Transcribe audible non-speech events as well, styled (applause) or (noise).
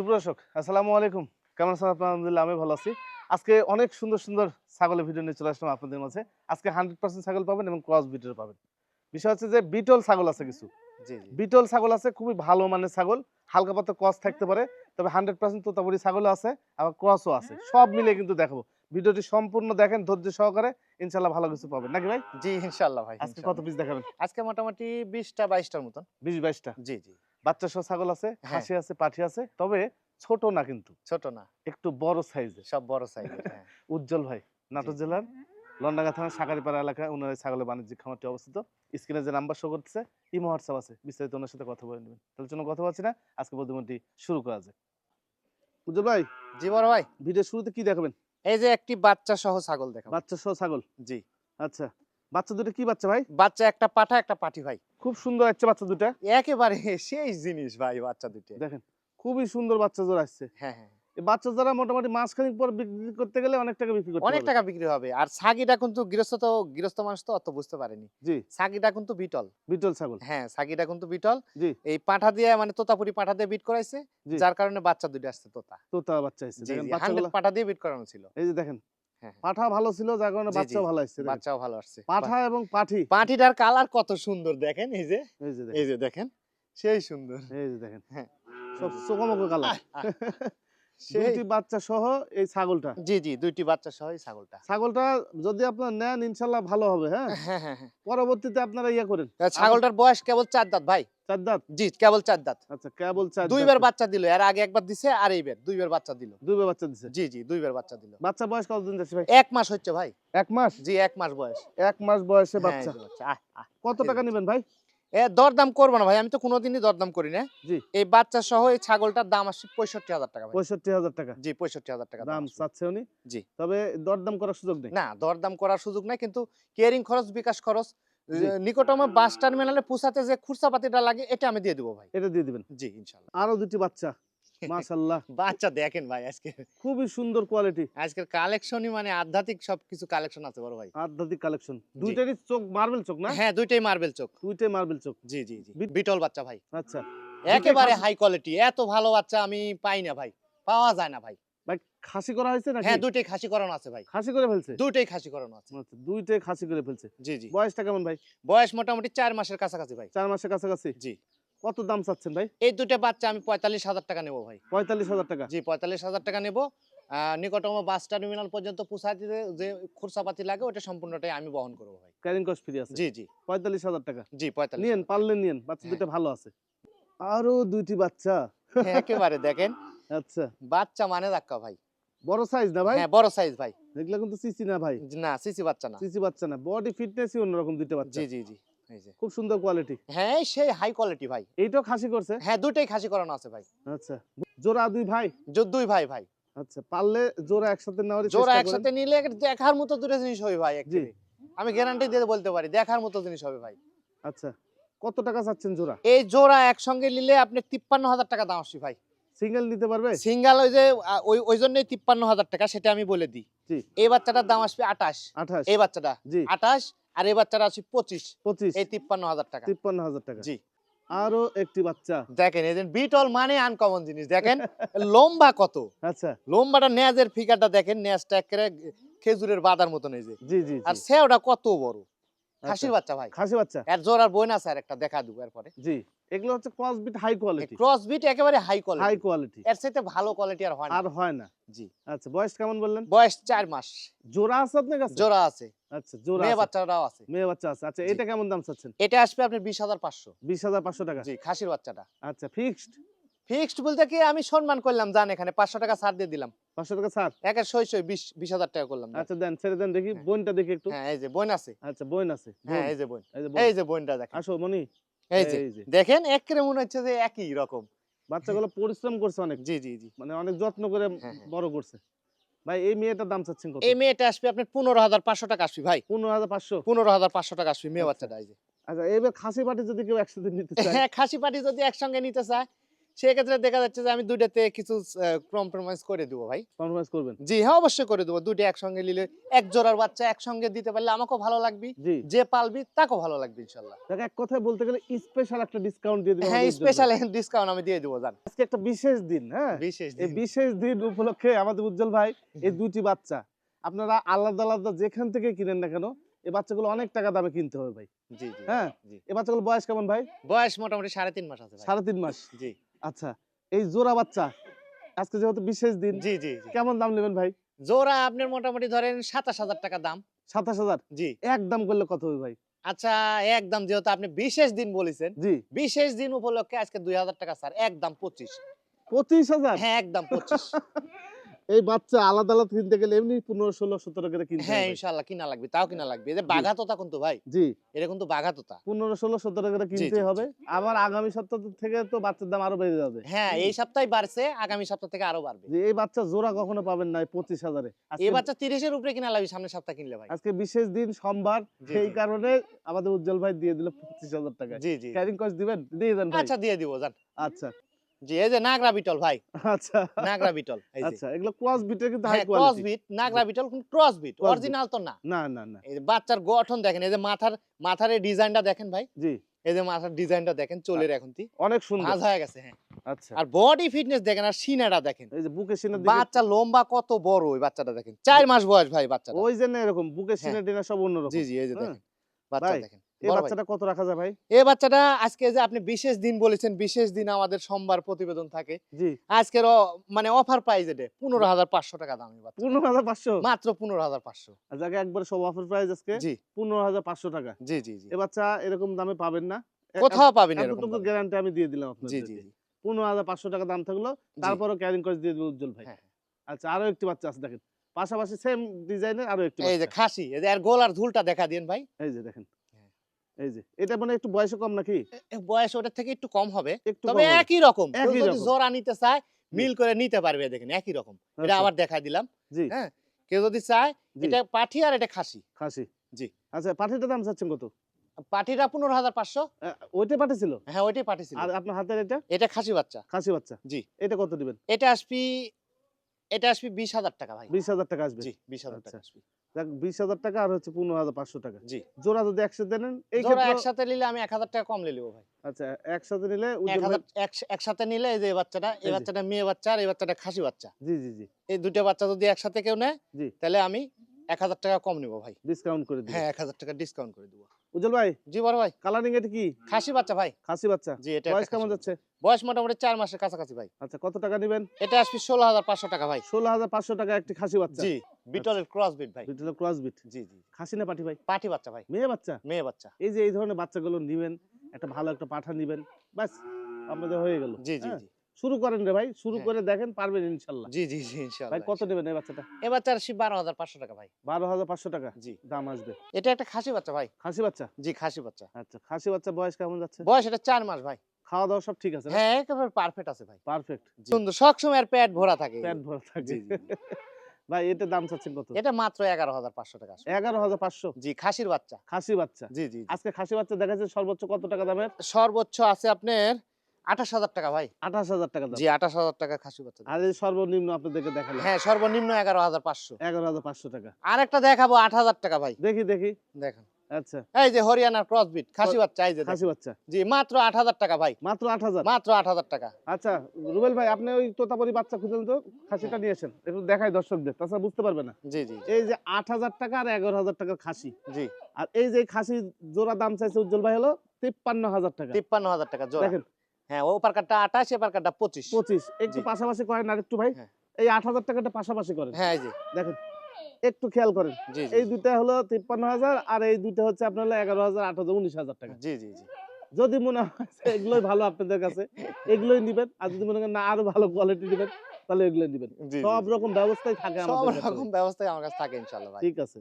সুপ্রদর্শক আসসালামু আলাইকুম। কেমন আছেন আপনার? আলহামদুলিল্লাহ আমি ভালো আছি। আজকে অনেক সুন্দর সুন্দর ছাগলের ভিডিও নিয়ে চলে আসলাম আপনাদের মাঝে। আজকে হান্ড্রেড পার্সেন্ট ছাগল পাবেন এবং ক্রস বিটের পাবেন। বিষয় হচ্ছে যে বিটল ছাগল আছে কিছু। বিটল ছাগল আছে খুবই ভালো মানের ছাগল। হালকা পাতা ক্রস থাকতে পারে তবে হান্ড্রেড পার্সেন্ট তোতাপুরি ছাগল আছে আবার ক্রসও আছে। সব মিলে কিন্তু দেখাবো। ভিডিওটি সম্পূর্ণ দেখেন ধৈর্য সহকারে ইনশাল্লাহ ভালো কিছু পাবেন। নাকি ভাই? জি ইনশাআল্লাহ ভাই আজকে কত। পিস দেখাবেন? আজকে মোটামুটি বিশটা বাইশটার মতন। বিশ বাইশটা? জি জি। বাচ্চা সহ ছাগল আছে হ্যাঁ। খাসি আছে পাঠি আছে তবে ছোট না কিন্তু। ছোট না। একটু বড় সাইজের সব বড় সাইজের হ্যাঁ। (laughs) উজ্জ্বল ভাই নাটোর জেলার লন্ডাগা থানার সাকারিপাড়া এলাকায় ওনার ছাগলের বাণিজ্যিক খামারটি অবস্থিত। স্ক্রিনে যে নাম্বার শো করতেছে ইমো হোয়াটসঅ্যাপ আছে। বিস্তারিত ওনার সাথে কথা বলে নেবেন। তাহলে জন্য কথা বলছি না আজকে প্রতিমন্ত্রী শুরু করা যায় উজ্জ্বল ভাই জি বড় ভাই। ভিডিও শুরুতে কি দেখাবেন? এই যে একটি বাচ্চা সহ ছাগল দেখাবো। বাচ্চা সহ ছাগল? জি। আচ্ছা। বাচ্চা দুটো কি বাচ্চা ভাই? বাচ্চা একটা পাঠা একটা পাঠি ভাই। খুব সুন্দর আসছে বাচ্চা দুটা? একেবারে (laughs) সেই জিনিস ভাই বাচ্চা দুটো। দেখেন খুবই সুন্দর বাচ্চা জোড়া আসছে। হ্যাঁ হ্যাঁ। এই বাচ্চা জোড়া মোটামুটি পর বিক্রি করতে গেলে অনেক টাকা বিক্রি করতে অনেক। টাকা বিক্রি হবে। আর কিন্তু গৃহস্থ তো গৃহস্থ মানুষ তো অত বুঝতে পারেনি। জি। সাগিটা কিন্তু বিটল। বিটল ছাগল। হ্যাঁ সাগিটা কিন্তু বিটল। জি। এই পাঠা দিয়ে মানে তোতাপুরি পাঠা দিয়ে বিট করাইছে জি। যার কারণে বাচ্চা দুটো আসছে তোতা। তোতা বাচ্চা আসছে। দেখেন বাচ্চাগুলো 100 পাঠা দিয়ে বিট করানো ছিল। এই যে দেখেন। পাঠা ভালো ছিল যার কারণে বাচ্চাও ভালো আসছে। বাচ্চাও ভালো আসছে। পাঠা এবং পাঠি। পাটিটার কালার কত সুন্দর দেখেন এই যে। এই যে দেখেন। সেই সুন্দর। এই যে দেখেন। হ্যাঁ। সব চোকামোকো কালার। (laughs) দুইটি বাচ্চা সহ এই ছাগলটা। জি জি দুইটি বাচ্চা সহ এই ছাগলটা। ছাগলটা যদি আপনার নেন ইনশাল্লাহ ভালো হবে হ্যাঁ? হ্যাঁ হ্যাঁ হ্যাঁ। পরবর্তীতে আপনারা ইয়ে করেন। ছাগলটার বয়স কেবল চার দাঁত ভাই। চার দাঁত? জি কেবল চার দাঁত। আচ্ছা কেবল চার দুইবার বাচ্চা দিল এর আগে একবার দিছে আর এইবার দুইবার বাচ্চা দিল। দুইবার বাচ্চা দিছে? জি জি দুইবার বাচ্চা দিল। বাচ্চা বয়স কতদিন যাচ্ছে ভাই? এক মাস হচ্ছে ভাই। এক মাস? জি এক মাস বয়স। এক মাস বয়সে বাচ্চা। এই যে বাচ্চা। আহ, আহ। কত টাকা নেবেন ভাই? এ দরদাম করব না ভাই আমি তো কোনোদিনই দরদাম করি না। জি। এই বাচ্চা সহ এই ছাগলটার দাম আসছে পঁয়ষট্টি হাজার টাকা পঁয়ষট্টি হাজার টাকা। জি পঁয়ষট্টি হাজার টাকা দাম চাচ্ছে উনি? জি। তবে দরদাম করার সুযোগ নেই? না দরদাম করার সুযোগ নাই কিন্তু কেয়ারিং খরচ বিকাশ খরচ। নিকটম বাস টার্মিনালে পুষাতে যে খুরসাপাতিটা লাগে এটা আমি দিয়ে দেবো ভাই। এটা দিয়ে দিবেন? জি ইনশাল্লাহ। আরও দুটি বাচ্চা। মাশাল্লাহ (laughs) বাচ্চা দেখেন ভাই আজকে। খুবই সুন্দর কোয়ালিটি আজকের কালেকশনই মানে আধ্যাত্মিক সবকিছু কালেকশন আছে বড় ভাই। আধ্যাত্মিক কালেকশন দুইটারই চোখ মার্বেল চোখ না? হ্যাঁ দুইটাই মার্বেল চোখ। দুইটাই মার্বেল চোখ। জি জি জি। বিটল বাচ্চা ভাই। আচ্ছা। একেবারে হাই কোয়ালিটি এত ভালো বাচ্চা আমি পাই না ভাই। পাওয়া যায় না ভাই। খাসি করা হয়েছে নাকি? হ্যাঁ দুইটাই খাসি করানো আছে ভাই। খাসি করে ফেলছে? দুইটাই খাসি করানো আছে। আচ্ছা দুইটাই খাসি করে ফেলছে। জি জি। বয়সটা কেমন ভাই? বয়স মোটামুটি চার মাসের কাছাকাছি ভাই। চার মাসের কাছাকাছি? জি। কত দাম চাচ্ছেন ভাই? এই দুটো বাচ্চা আমি পঁয়তাল্লিশ হাজার টাকা নেব ভাই। পঁয়তাল্লিশ হাজার টাকা? জি পঁয়তাল্লিশ হাজার টাকা নেব। নিকটতম বাস টার্মিনাল পর্যন্ত পুষাইতে যে খুরসাপাতি লাগে ওটা সম্পূর্ণটাই আমি বহন করব ভাই। ক্যারিং কস্ট ফ্রি আছে? জি জি। পঁয়তাল্লিশ হাজার টাকা? জি পঁয়তাল্লিশ নিয়েন পারলে নিয়েন বাচ্চা হ্যাঁ। দুটো ভালো আছে। আরও দুইটি বাচ্চা। হ্যাঁ, একেবারে দেখেন। আচ্ছা। বাচ্চা মানে ধাক্কা ভাই। বড় সাইজ না ভাই? হ্যাঁ বড় সাইজ ভাই। এগুলা কিন্তু সিসি না ভাই? না সিসি বাচ্চা না। সিসি বাচ্চা না। বডি ফিটনেসই অন্যরকম দুইটা বাচ্চা। জি জি জি। খুব সুন্দর কোয়ালিটি হ্যাঁ সেই হাই কোয়ালিটি ভাই। এইটাও খাসি করছে? হ্যাঁ দুটোই খাসি করানো আছে ভাই। আচ্ছা। জোড়া দুই ভাই? দুই ভাই ভাই। আচ্ছা পারলে জোড়া একসাথে নেওয়ার জোড়া একসাথে নিলে দেখার মতো দুটো জিনিস হবে ভাই। আমি গ্যারান্টি দিয়ে বলতে পারি দেখার মতো জিনিস হবে ভাই। আচ্ছা। কত টাকা চাচ্ছেন জোড়া? এই জোড়া একসঙ্গে নিলে আপনি তিপ্পান্ন হাজার টাকা দাম আসবে ভাই। সিঙ্গেল নিতে পারবে? সিঙ্গাল ওই যে ওই ওই জন্যই তিপ্পান্ন হাজার টাকা সেটা আমি বলে দিই। জি। এই বাচ্চাটার দাম আসবে আঠাশ। আঠাশ। এই বাচ্চাটা জি। আঠাশ আর এই বাচ্চাটা আসবে পঁচিশ। পঁচিশ। এই তিপ্পান্ন হাজার টাকা। তিপ্পান্ন হাজার টাকা। জি। আরও একটি বাচ্চা। দেখেন এই যে বিটল মানে আনকমন জিনিস। দেখেন লম্বা কত? আচ্ছা। লম্বাটা নেজের ফিগারটা দেখেন নেজটা একেবারে খেজুরের বাদার মতন এই যে। জি জি আর। সেওটা কত বড়? খাসির আচ্ছা, বাচ্চা ভাই। খাসি বাচ্চা। এর জোর আর বই না স্যার একটা দেখা দেবো এরপরে। জি। এগুলো হচ্ছে cross beat high quality cross beat একেবারে হাই কোয়ালিটি হাই কোয়ালিটি এর সাথে ভালো কোয়ালিটি আর হয় না। আর হয় না। জি। আচ্ছা বয়স কেমন বললেন? বয়স চার মাস। জোড়া আছে আপনার কাছে? জোড়া আছে। আচ্ছা জোড়া মেয়ে বাচ্চাটাও আছে। মেয়ে বাচ্চা আছে। আচ্ছা এটা কেমন দাম চাচ্ছেন? এটা আসবে আপনার বিশ হাজার পাঁচশো। বিশ হাজার পাঁচশো টাকা। জি খাসির বাচ্চাটা। আচ্ছা ফিক্সড ফিক্সড বলতে কি আমি সম্মান করলাম জান এখানে পাঁচশো টাকা ছাড় দিয়ে দিলাম। পাঁচশো টাকা ছাড়? সই বিশ বিশ হাজার টাকা করলাম আচ্ছা দেন ছেড়ে দেন দেখি হ্যাঁ। বোনটা দেখি একটু। হ্যাঁ এই যে বোন আছে। আচ্ছা বোন আছে। হ্যাঁ বোন। এই যে বোন। এই যে বোন। এই যে বোনটা দেখেন। আসো মনি এই যে দেখেন একরে মনে হচ্ছে যে একই রকম। বাচ্চাগুলো পরিশ্রম করছে অনেক। জি জি জি। মানে অনেক যত্ন করে হ্যাঁ, হ্যাঁ। বড় করছে। ভাই এই মেয়েটার দাম চাচ্ছেন কত? এই মেয়েটা আসবে আপনার পনেরো হাজার পাঁচশো টাকা আসবে ভাই। পনেরো হাজার পাঁচশো? পনেরো হাজার পাঁচশো টাকা আসবে মেয়ে আচ্ছা। বাচ্চাটা এই যে। আচ্ছা এবার খাসি পাটি যদি কেউ একসাথে নিতে চায়? হ্যাঁ খাসি পাটি যদি একসঙ্গে নিতে চায় সেক্ষেত্রে দেখা যাচ্ছে যে আমি দুইটাতে কিছু কম্প্রোমাইজ করে দেবো ভাই। কম্প্রোমাইজ করবেন? জি হ্যাঁ অবশ্যই করে দেবো। দুইটা একসঙ্গে নিলে এক জোড়ার বাচ্চা একসঙ্গে দিতে পারলে আমাকেও ভালো লাগবে। যে পালবি তাকেও ভালো লাগবে ইনশাল্লাহ। দেখ এক কথায় বলতে গেলে স্পেশাল একটা ডিসকাউন্ট দিয়ে দিবেন হ্যাঁ স্পেশাল ডিসকাউন্ট আমি দিয়ে দেবো জান। আজকে একটা বিশেষ দিন হ্যাঁ? বিশেষ এই বিশেষ দিন উপলক্ষে আমাদের উজ্জ্বল ভাই এই দুটি বাচ্চা আপনারা আলাদা আলাদা যেখান থেকে কিনেন না কেন এই বাচ্চাগুলো অনেক টাকা দামে কিনতে হবে ভাই। জি জি হ্যাঁ। এই বাচ্চাগুলো বয়স কেমন ভাই? বয়স মোটামুটি সাড়ে তিন মাস আছে ভাই। সাড়ে তিন মাস। জি। আচ্ছা এই জোড়া বাচ্চা আজকে যেহেতু বিশেষ দিন জি জি। কেমন দাম নেবেন ভাই? জোড়া আপনার মোটামুটি ধরেন সাতাশ হাজার টাকা দাম। সাতাশ হাজার? জি। এক দাম করলে কত হবে ভাই? আচ্ছা একদম যেহেতু আপনি বিশেষ দিন বলেছেন জি। বিশেষ দিন উপলক্ষে আজকে দুই হাজার টাকা স্যার একদম পঁচিশ। পঁচিশ হাজার? হ্যাঁ একদম পঁচিশ। (laughs) এই বাচ্চা আলাদা আলাদা কিনতে গেলে এমনি পনেরো ষোলো সতেরো করে কিনতে হ্যাঁ ইনশাল্লাহ কিনা লাগবে তাও কিনা লাগবে। যে বাঘা তোতা কিন্তু ভাই। জি। এটা কিন্তু বাঘা তোতা পনেরো ষোলো সতেরো করে কিনতে হবে। আবার আগামী সপ্তাহ থেকে তো বাচ্চার দাম আরও বেড়ে যাবে। হ্যাঁ এই সপ্তাহে বাড়ছে আগামী সপ্তাহ থেকে আরও বাড়বে। এই বাচ্চা জোড়া কখনো পাবেন না পঁচিশ হাজারে। এই বাচ্চা তিরিশের উপরে কিনা লাগবে সামনের সপ্তাহ কিনলে ভাই। আজকে বিশেষ দিন সোমবার সেই কারণে আমাদের উজ্জ্বল ভাই দিয়ে দিল পঁচিশ হাজার টাকা জি জি। ক্যারিং কস্ট দিবেন? দিয়ে দেন আচ্ছা দিয়ে দিব জান আচ্ছা। জি এই যে নাগরা বিটল ভাই। আচ্ছা। নাগরা বিটল এই যে। আচ্ছা এগুলো ক্রস বিটের কিন্তু হাই হ্যাঁ cross beat Nagra Beetal cross beat original তো না। না না না। এই বাচ্চার গঠন দেখেন এই যে মাথার মাথার এই ডিজাইনটা দেখেন ভাই? জি। এই যে মাথার ডিজাইনটা দেখেন চলের এখন তি। অনেক সুন্দর। ভাজ হয়ে গেছে হ্যাঁ। আচ্ছা। আর বডি ফিটনেস দেখেন আর সিনাটা দেখেন। এই যে বুকের দিকে বাচ্চা লম্বা কত বড় ওই বাচ্চাটা দেখেন। চার মাস বয়স ভাই বাচ্চাটা। ওই যে না এরকম বুকের হ্যাঁ। ডিনা সব অন্যরকম। জি জি এই যে। দেখেন। বাচ্চা দেখেন। এই বাচ্চাটা কত রাখা যায় ভাই? এই বাচ্চাটা আজকে যে আপনি বিশেষ দিন বলেছেন বিশেষ দিন আমাদের সোমবার প্রতিবেদন থাকে। জি। আজকের মানে অফার প্রাইস এটা পনেরো হাজার পাঁচশো টাকা দাম পনেরো হাজার পাঁচশো? মাত্র পনেরো হাজার পাঁচশো। যাকে একবার সব অফার প্রাইস আজকে জি। পনেরো হাজার পাঁচশো টাকা। জি জি জি। এ বাচ্চা এরকম দামে পাবেন না। কোথাও পাবেন এরকম গ্যারান্টি আমি দিয়ে দিলাম জি জি জি। পনেরো হাজার পাঁচশো টাকা দাম থাকল জি। তারপরও ক্যারিং কস্ট দিয়ে দেবে উজ্জ্বল ভাই। হ্যাঁ, আচ্ছা আরও একটি বাচ্চা আছে দেখেন। পাশাপাশি সেম ডিজাইনের আরও একটি এই যে খাসি এই যে আর গোলার ঝুলটা দেখা দিন ভাই। এই যে দেখেন। হ্যাঁ। এই যে এটা মানে একটু বয়স কম নাকি? এ- এ বয়স ওটার থেকে একটু কম হবে। তবে একই রকম। যদি জোড়া নিতে চায় মিল করে নিতে পারবে দেখেন একই রকম। এটা আচ্ছা, আবার দেখাই দিলাম। জি। হ্যাঁ কেউ যদি চায় এটা পাঠি আর এটা খাসি। খাসি। জি। আচ্ছা পাঠিটা দাম চাচ্ছেন কত? পাঠিটা পনেরো হাজার পাঁচশো। আহ, ওইটা পাঠিয়েছিল? হ্যাঁ ওইটাই পাঠি আর আপনার হাতের এটা? এটা খাসি বাচ্চা। খাসি বাচ্চা। জি। এটা কত দিবেন? এটা আসবি এটা আসবি বিশ হাজার টাকা ভাই। বিশ হাজার টাকা আসবে। জি বিশ হাজার টাকা আচ্ছা। আসবি। বিশ হাজার টাকা আর হচ্ছে পনেরো হাজার পাঁচশো টাকা। জি। জোড়া যদি একসাথে নেন এই একসাথে নিলে আমি এক হাজার টাকা কম নিয়ে নেব ভাই। আচ্ছা একসাথে নিলে একসাথে নিলে এই যে বাচ্চাটা এই বাচ্চাটা মেয়ে বাচ্চা আর এই বাচ্চাটা খাসি বাচ্চা। জি জি জি। এই দুটো বাচ্চা যদি একসাথে কেউ নেয় জি। তাহলে আমি এক হাজার টাকা কম নিবো ভাই। ডিসকাউন্ট করে দিব। হ্যাঁ এক হাজার টাকা ডিসকাউন্ট করে দেবো। উজ্জ্বল ভাই জি বড় ভাই। কালারিং এটা কি? খাসি বাচ্চা ভাই। খাসি বাচ্চা? জি এটা বয়স কেমন যাচ্ছে? বয়স মোটামুটি চার মাসের কাছাকাছি ভাই। আচ্ছা কত টাকা নেবেন? এটা আসবি ষোলো হাজার পাঁচশো টাকা ভাই। ষোলো হাজার পাঁচশো টাকা একটি খাসি বাচ্চা। জি বিটলের ক্রস বিট ভাই। দুটো ক্রস বিট জি জি। খাসি না পাঠি ভাই? পাটি বাচ্চা ভাই। মেয়ে বাচ্চা? মেয়ে বাচ্চা। এই যে এই ধরনের বাচ্চাগুলো নিবেন একটা ভালো একটা পাঠা নিবেন ব্যাস আপনাদের হয়ে গেল। জি জি হ্যাঁ? জি। শুরু করেন রে ভাই শুরু হ্যাঁ। করে দেখেন পারবেন ইনশাল্লাহ। জি জি জি ভাই কত নেবেন এই বাচ্চাটা? এ বাচ্চার আসি বারো হাজার পাঁচশো টাকা ভাই। বারো হাজার পাঁচশো টাকা? জি। দাম আসবে। এটা একটা খাসি বাচ্চা ভাই। খাসি বাচ্চা? জি খাসি বাচ্চা। আচ্ছা খাসি বাচ্চা বয়স কেমন যাচ্ছে? বয়স এটা চার মাস ভাই। খাওয়া দাওয়া সব ঠিক আছে হ্যাঁ একেবারে পারফেক্ট আছে ভাই। পারফেক্ট সুন্দর সবসময় আর পেট ভরা থাকে পেট ভরা থাকে। জি। (laughs) ভাই এটা দাম চাচ্ছেন কত? এটা মাত্র এগারো হাজার পাঁচশো টাকা আসবে। এগারো হাজার পাঁচশো? জি খাসির বাচ্চা। খাসি বাচ্চা? জি জি জি। আজকে খাসি বাচ্চা দেখা যাচ্ছে সর্বোচ্চ কত টাকা দামের? সর্বোচ্চ আছে আপনার আঠাশ হাজার টাকা ভাই। আঠাশ হাজার টাকা জি আঠাশ হাজার টাকা খাসি বাচ্চা আর সর্বনিম্ন আপনাদেরকে দেখালাম। হ্যাঁ সর্বনিম্ন এগারো হাজার পাঁচশো। এগারো হাজার পাঁচশো টাকা। আর একটা দেখাবো আট হাজার টাকা ভাই। দেখি দেখি। দেখেন। আচ্ছা। এই যে হরিয়ানার ক্রসবিট খাসি বাচ্চা এই যে খাসি বাচ্চা। জি মাত্র আট হাজার টাকা ভাই। মাত্র আট হাজার। মাত্র আট হাজার টাকা। আচ্ছা রুবেল ভাই আপনি ওই তোতাপুরি বাচ্চা খুঁজলেন তো? খাসিটা নিয়ে আসেন একটু দেখাই দর্শকদের তাছাড়া বুঝতে পারবে না। জি জি এই যে আট হাজার টাকা আর এগারো হাজার টাকার খাসি। জি। আর এই যে খাসি জোড়া দাম চাইছে উজ্জ্বল ভাই হলো তিপ্পান্ন হাজার টাকা। তিপ্পান্ন হাজার টাকা জোড়া। দেখেন হ্যাঁ ও পার্কারটা আঠাশ এ পার্কারটা পঁচিশ। পঁচিশ। একটু পাশাপাশি করেন আর একটু ভাই হ্যাঁ। এই আট হাজার টাকাটা পাশাপাশি করেন। হ্যাঁ যে। দেখেন একটু খেয়াল করেন। এই জি। দুইটা হলো তিপ্পান্ন হাজার আর এই দুইটা হচ্ছে আপনার হলো এগারো হাজার আট হাজার উনিশ হাজার টাকা। জি জি জি। যদি মনে হয় যে এগুলোই ভালো আপনাদের কাছে এগুলোই নিবেন। আর যদি মনে করেন না আরও ভালো কোয়ালিটি নিবেন তাহলে এগুলো নিবেন। জি, জি, সব রকম ব্যবস্থাই থাকে সব আমাদের কাছে। রকম ব্যবস্থাই আমার কাছে থাকে ইনশাল্লাহ ভাই। ঠিক আছে।